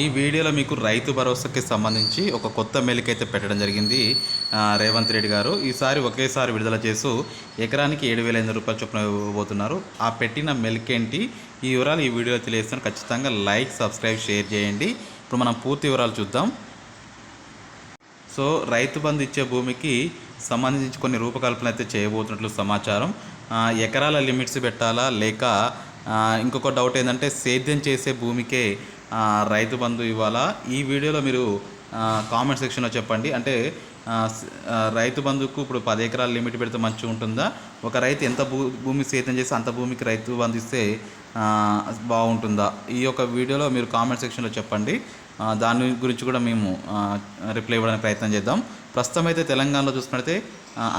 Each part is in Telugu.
ఈ వీడియోలో మీకు రైతు భరోసాకి సంబంధించి ఒక కొత్త మెలికైతే అయితే పెట్టడం జరిగింది రేవంత్ రెడ్డి గారు. ఈసారి ఒకేసారి విడుదల చేస్తూ ఎకరానికి ఏడు వేల ఐదు రూపాయలు చొప్పున ఇవ్వబోతున్నారు. ఆ పెట్టిన మెలికేంటి? ఈ వివరాలు ఈ వీడియోలో తెలియజేస్తాను. ఖచ్చితంగా లైక్ సబ్స్క్రైబ్ షేర్ చేయండి. ఇప్పుడు మనం పూర్తి వివరాలు చూద్దాం. సో రైతు బంధు ఇచ్చే భూమికి సంబంధించి కొన్ని రూపకల్పన అయితే చేయబోతున్నట్లు సమాచారం. ఎకరాల లిమిట్స్ పెట్టాలా? లేక ఇంకొక డౌట్ ఏంటంటే సేద్యం చేసే భూమికే రైతు బంధు ఇవ్వాలా? ఈ వీడియోలో మీరు కామెంట్ సెక్షన్లో చెప్పండి. అంటే రైతు బంధుకు ఇప్పుడు పది ఎకరాల లిమిట్ పెడితే మంచిగా ఉంటుందా? ఒక రైతు ఎంత భూ భూమి సేద్యం చేస్తే అంత భూమికి రైతు బంధు ఇస్తే బాగుంటుందా? ఈ యొక్క వీడియోలో మీరు కామెంట్ సెక్షన్లో చెప్పండి. దాని గురించి కూడా మేము రిప్లై ఇవ్వడానికి ప్రయత్నం చేద్దాం. ప్రస్తుతం అయితే తెలంగాణలో చూసుకున్నట్లయితే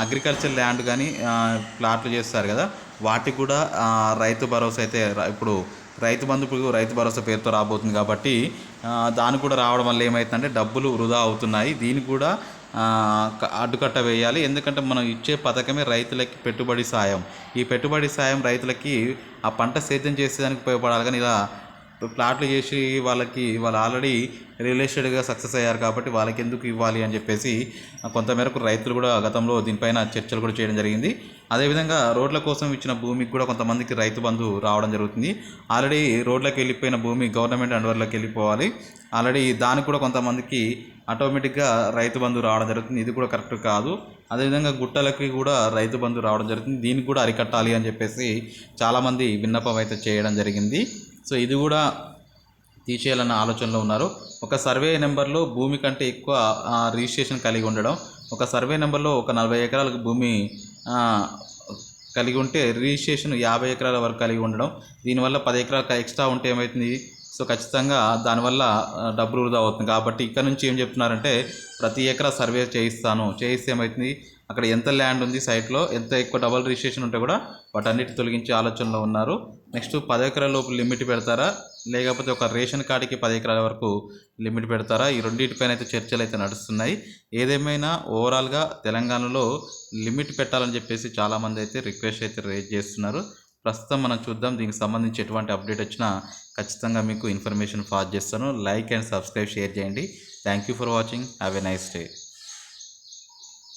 అగ్రికల్చర్ ల్యాండ్ కానీ ప్లాట్లు చేస్తారు కదా. వాటికి కూడా రైతు భరోసా అయితే ఇప్పుడు రైతు బంధు ఇప్పుడు రైతు భరోసా పేరుతో రాబోతుంది కాబట్టి దాని కూడా రావడం వల్ల ఏమవుతుందంటే డబ్బులు వృధా అవుతున్నాయి. దీనికి కూడా అడ్డుకట్ట వేయాలి. ఎందుకంటే మనం ఇచ్చే పథకమే రైతులకి పెట్టుబడి సాయం. ఈ పెట్టుబడి సాయం రైతులకి ఆ పంట సేద్యం చేసేదానికి ఉపయోగపడాలి. కానీ ఇలా ప్లాట్లు చేసి వాళ్ళకి వాళ్ళు ఆల్రెడీ రియల్ ఎస్టేట్గా సక్సెస్ అయ్యారు కాబట్టి వాళ్ళకి ఎందుకు ఇవ్వాలి అని చెప్పేసి కొంతమేరకు రైతులు కూడా గతంలో దీనిపైన చర్చలు కూడా చేయడం జరిగింది. అదేవిధంగా రోడ్ల కోసం ఇచ్చిన భూమికి కూడా కొంతమందికి రైతు బంధు రావడం జరుగుతుంది. ఆల్రెడీ రోడ్లకు వెళ్ళిపోయిన భూమి గవర్నమెంట్ అండర్లోకి వెళ్ళిపోవాలి. ఆల్రెడీ దానికి కూడా కొంతమందికి ఆటోమేటిక్గా రైతు బంధు రావడం జరుగుతుంది. ఇది కూడా కరెక్ట్ కాదు. అదేవిధంగా గుట్టలకి కూడా రైతు బంధు రావడం జరుగుతుంది. దీనికి కూడా అరికట్టాలి అని చెప్పేసి చాలామంది విన్నపం అయితే చేయడం జరిగింది. సో ఇది కూడా తీసేయాలన్న ఆలోచనలో ఉన్నారు. ఒక సర్వే నెంబర్లో భూమి కంటే ఎక్కువ రిజిస్ట్రేషన్ కలిగి ఉండడం ఒక సర్వే నెంబర్లో ఒక నలభై ఎకరాలకు భూమి కలిగి ఉంటే రిజిస్ట్రేషన్ యాభై ఎకరాల వరకు కలిగి ఉండడం దీనివల్ల పది ఎకరాలకు ఎక్స్ట్రా ఉంటే ఏమవుతుంది? సో ఖచ్చితంగా దానివల్ల డబ్బులు వృధా అవుతుంది. కాబట్టి ఇక్కడ నుంచి ఏం చెప్తున్నారంటే ప్రతి ఎకరా సర్వే చేయిస్తాను. చేయిస్తే ఏమవుతుంది అక్కడ ఎంత ల్యాండ్ ఉంది సైట్లో ఎంత ఎక్కువ డబల్ రిజిస్ట్రేషన్ ఉంటే కూడా వాటన్నిటి తొలగించే ఆలోచనలో ఉన్నారు. నెక్స్ట్ పది ఎకరాల లోపు లిమిట్ పెడతారా? లేకపోతే ఒక రేషన్ కార్డుకి పది ఎకరాల వరకు లిమిట్ పెడతారా? ఈ రెండింటిపైన అయితే చర్చలు అయితే నడుస్తున్నాయి. ఏదేమైనా ఓవరాల్గా తెలంగాణలో లిమిట్ పెట్టాలని చెప్పేసి చాలామంది అయితే రిక్వెస్ట్ అయితే రేజ్ చేస్తున్నారు. ప్రస్తుతం మనం చూద్దాం దీనికి సంబంధించి ఎటువంటి అప్డేట్ వచ్చినా ఖచ్చితంగా మీకు ఇన్ఫర్మేషన్ ఫాస్ట్ చేస్తాను. లైక్ అండ్ సబ్స్క్రైబ్ షేర్ చేయండి. Thank you for watching. Have a nice day.